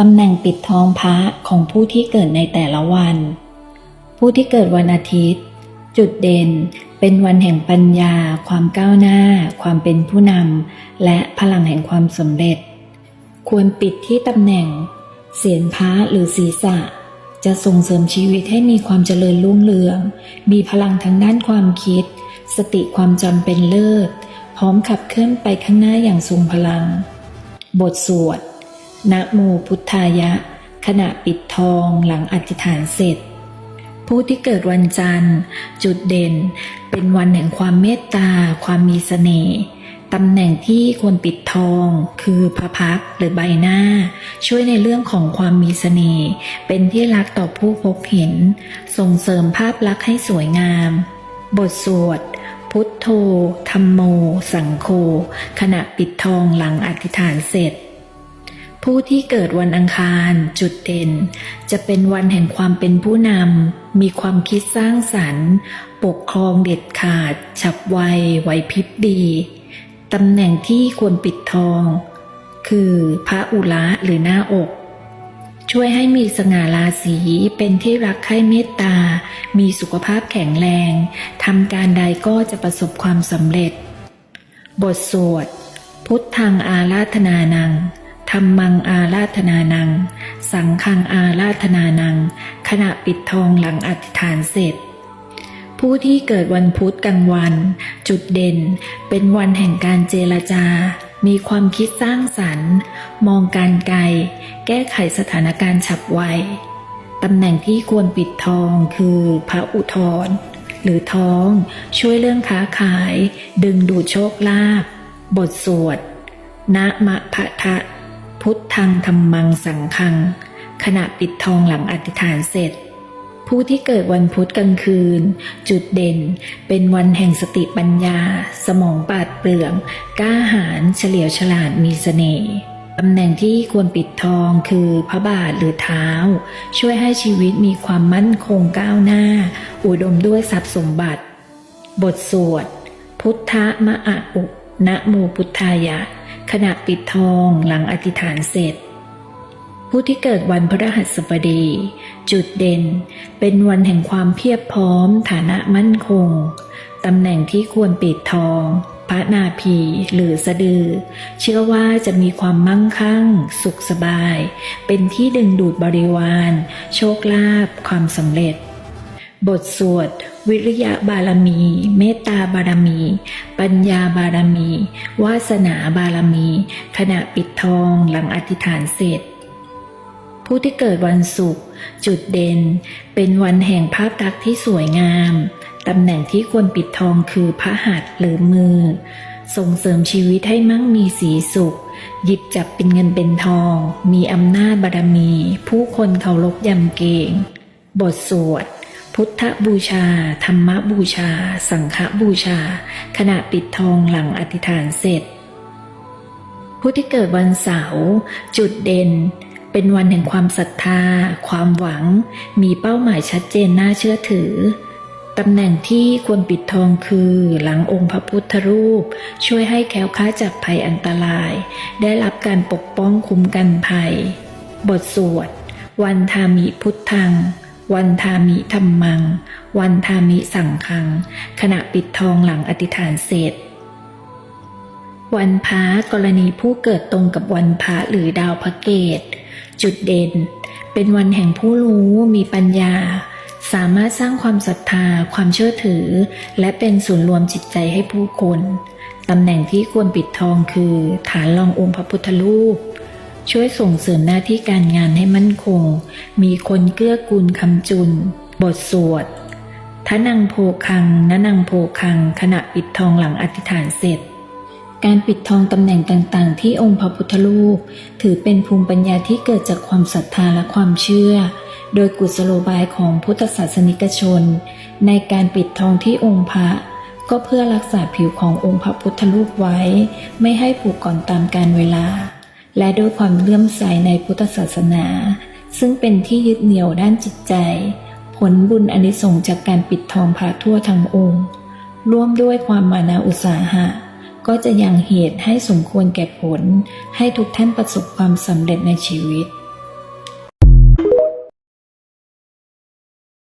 ตำแหน่งปิดทองพระของผู้ที่เกิดในแต่ละวัน ผู้ที่เกิดวันอาทิตย์ จุดเด่นเป็นวันแห่งปัญญา ความก้าวหน้า ความเป็นผู้นำ และพลังแห่งความสำเร็จ ควรปิดที่ตำแหน่ง เสียนพระหรือศีรษะ จะส่งเสริมชีวิตให้มีความเจริญรุ่งเรือง มีพลังทางด้านความคิด สติความจำเป็นเลิศ พร้อมขับเคลื่อนไปข้างหน้าอย่างทรงพลัง บทสวด นะโมพุทธายะ ขณะปิดทองหลังอธิษฐานเสร็จ ผู้ที่เกิดวันจันทร์ จุดเด่น เป็นวันแห่งความเมตตา ความมีเสน่ห์ตำแหน่งที่ควรปิดทอง คือพระพักหรือใบหน้า ช่วยในเรื่องของความมีเสน่ห์เป็นที่รักต่อผู้พบเห็น ส่งเสริมภาพลักษณ์ให้สวยงาม บทสวดพุทโธธรรมโม สังโฆขณะปิดทองหลังอธิษฐานเสร็จ ผู้ที่เกิดวันอังคารจุดเด่น จะเป็นวันแห่งความเป็นผู้นำ มีความคิดสร้างสรรค์ ปกครองเด็ดขาด ฉับไวไหวพริบดีตำแหน่งที่ควรปิดทอง คือพระอุระหรือหน้าอก ช่วยให้มีสง่าราศีเป็นที่รักใคร่เมตตา มีสุขภาพแข็งแรงทำการใดก็จะประสบความสำเร็จ บทสวด พุทธังอาราธนานัง รรมังอาราธนานัง สังฆังอาราธนานัง ขณะปิดทองหลังอธิษฐานเสร็จ ผู้ที่เกิดวันพุธกลางวัน จุดเด่น เป็นวันแห่งการเจรจา มีความคิดสร้างสรรค์ มองการไกล แก้ไขสถานการณ์ฉับไวตำแหน่งที่ควรปิดทองคือพระอุทธรหรือท้อง ช่วยเรื่องค้าขาย ดึงดูดโชคลาภบทสวดนะมะพะทะ พุทธังธรรมังสังฆัง ขณะปิดทองหลังอธิษฐานเสร็จ ผู้ที่เกิดวันพุธกลางคืน จุดเด่น เป็นวันแห่งสติปัญญา สมองปาดเปรื่องกล้าหาญเฉลียวฉลาดมีเสน่ห์ตำแหน่งที่ควรปิดทองคือพระบาทหรือเท้า ช่วยให้ชีวิตมีความมั่นคงก้าวหน้า อุดมด้วยทรัพย์สมบัติ บทสวด พุทธมะอะอุนะโมพุทธายะ ขณะปิดทองหลังอธิษฐานเสร็จ ผู้ที่เกิดวันพฤหัสบดี จุดเด่น เป็นวันแห่งความเพียบพร้อม ฐานะมั่นคงตำแหน่งที่ควรปิดทองพระนาภีหรือสะดือ เชื่อว่าจะมีความมั่งคั่ง สุขสบาย เป็นที่ดึงดูดบริวาร โชคลาภความสำเร็จ บทสวด วิริยะบารมี เมตตาบารมี ปัญญาบารมี วาสนาบารมี ขณะปิดทองหลังอธิษฐานเสร็จ ผู้ที่เกิดวันศุกร์จุดเด่น เป็นวันแห่งภาพลักษณ์ที่สวยงามตำแหน่งที่ควรปิดทองคือพระหัตถ์หรือมือ ส่งเสริมชีวิตให้มั่งมีสีสุข หยิบจับเป็นเงินเป็นทอง มีอำนาจบารมี ผู้คนเคารพยำเกรงบทสวด พุทธบูชา ธรรมบูชา สังฆบูชา ขณะปิดทองหลังอธิษฐานเสร็จ ผู้ที่เกิดวันเสาร์จุดเด่น เป็นวันแห่งความศรัทธา ความหวัง มีเป้าหมายชัดเจนน่าเชื่อถือตำแหน่งที่ควรปิดทองคือหลังองค์พระพุทธรูป ช่วยให้แคล้วคลาจากภัยอันตราย ได้รับการปกป้องคุ้มกันภัย บทสวด วันทามิพุทธัง วันทามิธรรมัง วันทามิสังฆัง ขณะปิดทองหลังอธิษฐานเสร็จ วันพระกรณีผู้เกิดตรงกับวันพระหรือดาวพระเกต จุดเด่น เป็นวันแห่งผู้รู้มีปัญญา สามารถสร้างความศรัทธา ความเชื่อถือ และเป็นศูนย์รวมจิตใจให้ผู้คนตำแหน่งที่ควรปิดทองคือ ฐานรององค์พระพุทธรูป ช่วยส่งเสริมหน้าที่การงานให้มั่นคง มีคนเกื้อกูลคำจุน บทสวดทะนังโพคังนะนังโพคัง ขณะปิดทองหลังอธิษฐานเสร็จ การปิดทองตำแหน่งต่างๆ ที่องค์พระพุทธรูป ถือเป็นภูมิปัญญาที่เกิดจากความศรัทธาและความเชื่อ โดยกุศโลบายของพุทธศาสนิกชน ในการปิดทองที่องค์พระก็เพื่อรักษาผิวขององค์พระพุทธรูปไว้ ไม่ให้ผุก่อนตามกาลเวลา และด้วยความเลื่อมใสในพุทธศาสนา ซึ่งเป็นที่ยึดเหนี่ยวด้านจิตใจ ผลบุญอนิสงจากการปิดทองพระทั่วทั้งองค์ ร่วมด้วยความมานาอุตสาหะ ก็จะยังเหตุให้สมควรแก่ผล ให้ทุกท่านประสบความสำเร็จในชีวิต